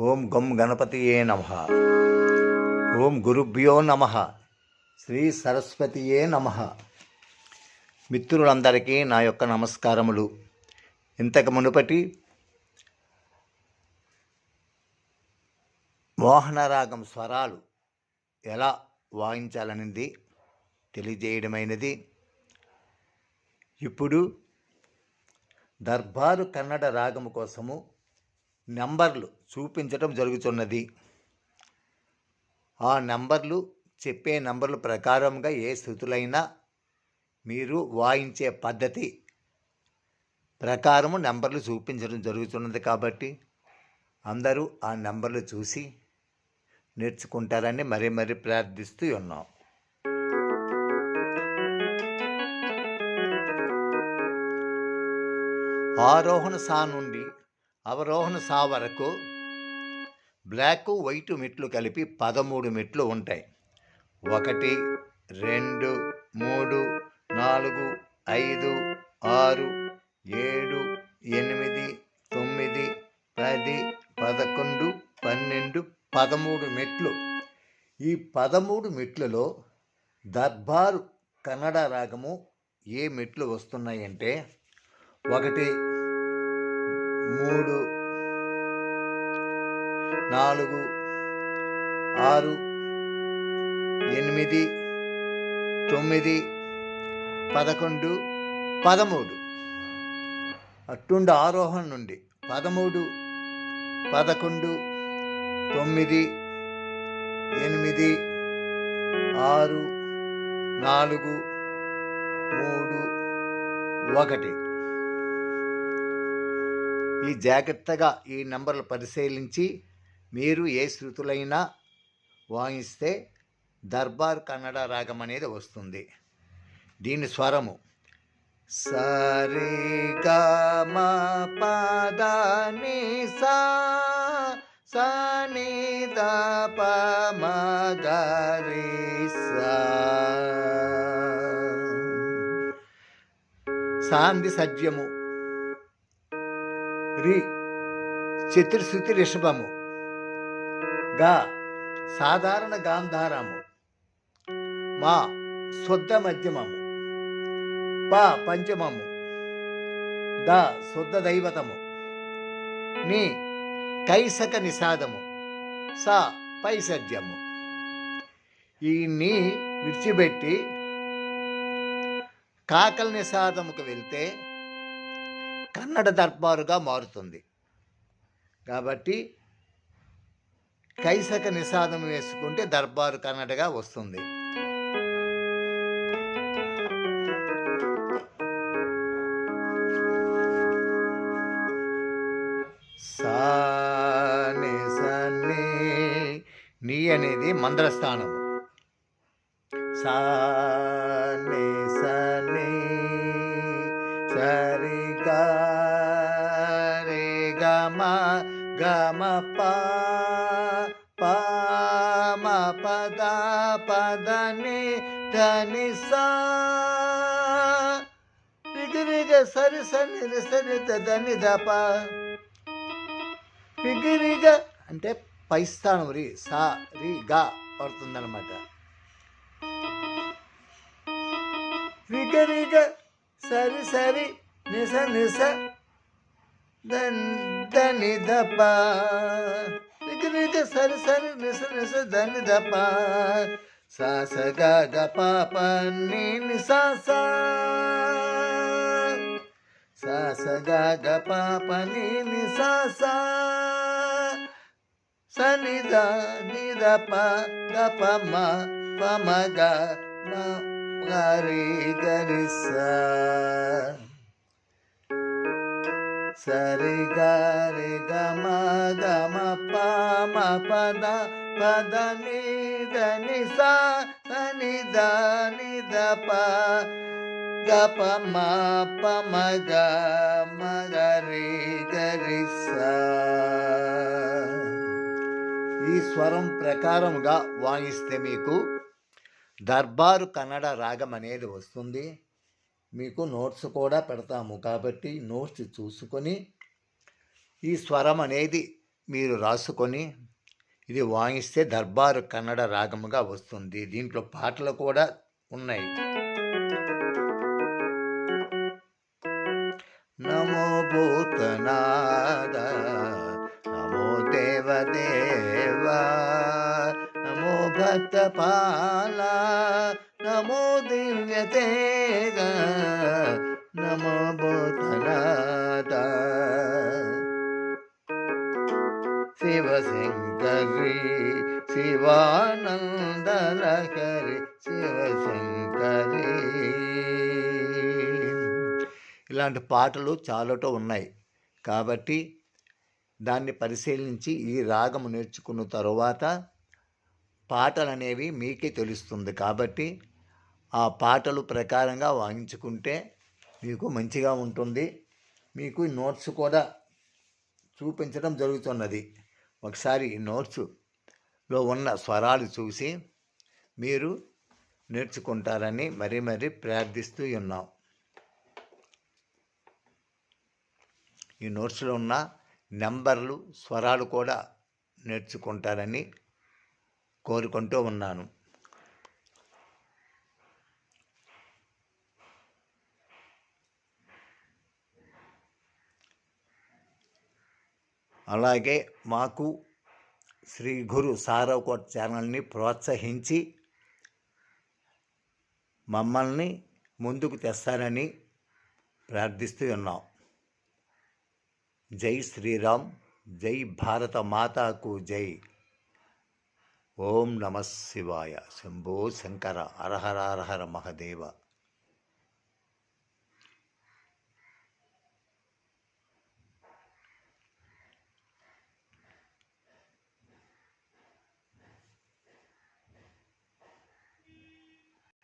ఓం గం గణపతియే నమ. ఓం గురుభ్యో నమ. శ్రీ సరస్వతియే నమ. మిత్రులందరికీ నా యొక్క నమస్కారములు. ఇంతకు మునుపటి మోహనరాగం స్వరాలు ఎలా వాయించాలనింది తెలియజేయడమైనది. ఇప్పుడు దర్బారు కన్నడ రాగము కోసము నెంబర్లు చూపించడం జరుగుతున్నది. ఆ నెంబర్లు చెప్పే నెంబర్ల ప్రకారంగా ఏ స్థుతులైనా మీరు వాయించే పద్ధతి ప్రకారము నెంబర్లు చూపించడం జరుగుతున్నది కాబట్టి అందరూ ఆ నెంబర్లు చూసి నేర్చుకుంటారని మరీ మరీ ప్రార్థిస్తూ ఉన్నాం. ఆరోహణ సా నుండి అవరోహణ సా వరకు బ్లాక్ వైట్ మెట్లు కలిపి పదమూడు మెట్లు ఉంటాయి. ఒకటి రెండు మూడు నాలుగు ఐదు ఆరు ఏడు ఎనిమిది తొమ్మిది పది పదకొండు పన్నెండు పదమూడు మెట్లు. ఈ పదమూడు మెట్లలో దర్బారు కన్నడ రాగము ఏ మెట్లు వస్తున్నాయంటే ఒకటి మూడు నాలుగు ఆరు ఎనిమిది తొమ్మిది పదకొండు పదమూడు. అట్టుండి ఆరోహణ నుండి పదమూడు పదకొండు తొమ్మిది ఎనిమిది ఆరు నాలుగు మూడు ఒకటి. ఈ జాగ్రత్తగా ఈ నంబర్లు పరిశీలించి మీరు ఏ శృతులైనా వాయిస్తే దర్బార్ కన్నడ రాగం అనేది వస్తుంది. దీని స్వరము సరే గమ పదని సా సని ద ప మ సా. సాంది సజ్యము రి చతుర్శృతి రిషభము. గా సాధారణ గాంధారము. మా శుద్ధ మధ్యమము. ప పంచమము. ద శుద్ధ దైవతము. ని కైసక నిషాదము. స పైసద్యము ఈ నీ విడిచిపెట్టి కాకల నిషాదముకు వెళ్తే కన్నడ దర్బారుగా మారుతుంది. కాబట్టి కైసక నిషాదం వేసుకుంటే దర్బారు కన్నడగా వస్తుంది. సాని నీ అనేది మంద్రస్థానం. సాని సని సరి గమ ప ప పద పదని ధని సా. రిగ సరి సని సరి ద దని ద ప. అంటే పై స్థానం రి సా రి గా పడుతుందన్నమాట. విగరిగ సరి సరి నిస నిస దన్ దని దప రిగ రిగ సరి సరి నిస నిస దని దప సా స గ గ ప ప ని ని సా సా సా స గ గ ప ప ని ని సా సా స ని ద ని ద ప ద ప మ ప మ గ మ గ రి గ రి సా సరి గ రి గ మ గ మ ప మ ని ద సా స ని ద ని ద ప గ ప మ ప మ గ మ గ రి గ రి సా ఈ స్వరం ప్రకారముగా వాయిస్తే మీకు దర్బారు కన్నడ రాగం అనేది వస్తుంది. మీకు నోట్స్ కూడా పెడతాము. కాబట్టి నోట్స్ చూసుకొని ఈ స్వరం అనేది మీరు రాసుకొని ఇది వాయిస్తే దర్బారు కన్నడ రాగముగా వస్తుంది. దీంట్లో పాటలు కూడా ఉన్నాయి. నమో భూతనాద నమో దేవదేవా నమో భక్తపాల నమో దివ్యతేజ నమో భూతనాథ శివశంకరి శివానందలహరి శివశంకరి. ఇలాంటి పాటలు చాలాటో ఉన్నాయి. కాబట్టి దాన్ని పరిశీలించి ఈ రాగము నేర్చుకున్న తరువాత పాటలు అనేవి మీకే తెలుస్తుంది కాబట్టి ఆ పాటలు ప్రకారంగా వాయించుకుంటే మీకు మంచిగా ఉంటుంది. మీకు ఈ నోట్స్ కూడా చూపించడం జరుగుతున్నది. ఒకసారి ఈ నోట్స్లో ఉన్న స్వరాలు చూసి మీరు నేర్చుకుంటారని మరీ మరీ ప్రార్థిస్తూ ఉన్నాం. ఈ నోట్స్లో ఉన్న నెంబర్లు స్వరాలు కూడా నేర్చుకుంటారని కోరుకుంటూ ఉన్నాను. అలాగే మాకు శ్రీ గురు సారవకోట్ ఛానల్ని ప్రోత్సహించి మమ్మల్ని ముందుకు తెస్తారని ప్రార్థిస్తూ ఉన్నాం. జై శ్రీరామ్ జై భారత మాతాకు జై. ఓం నమ శివాయ. శంభో శంకర. హరహర హర మహదేవ.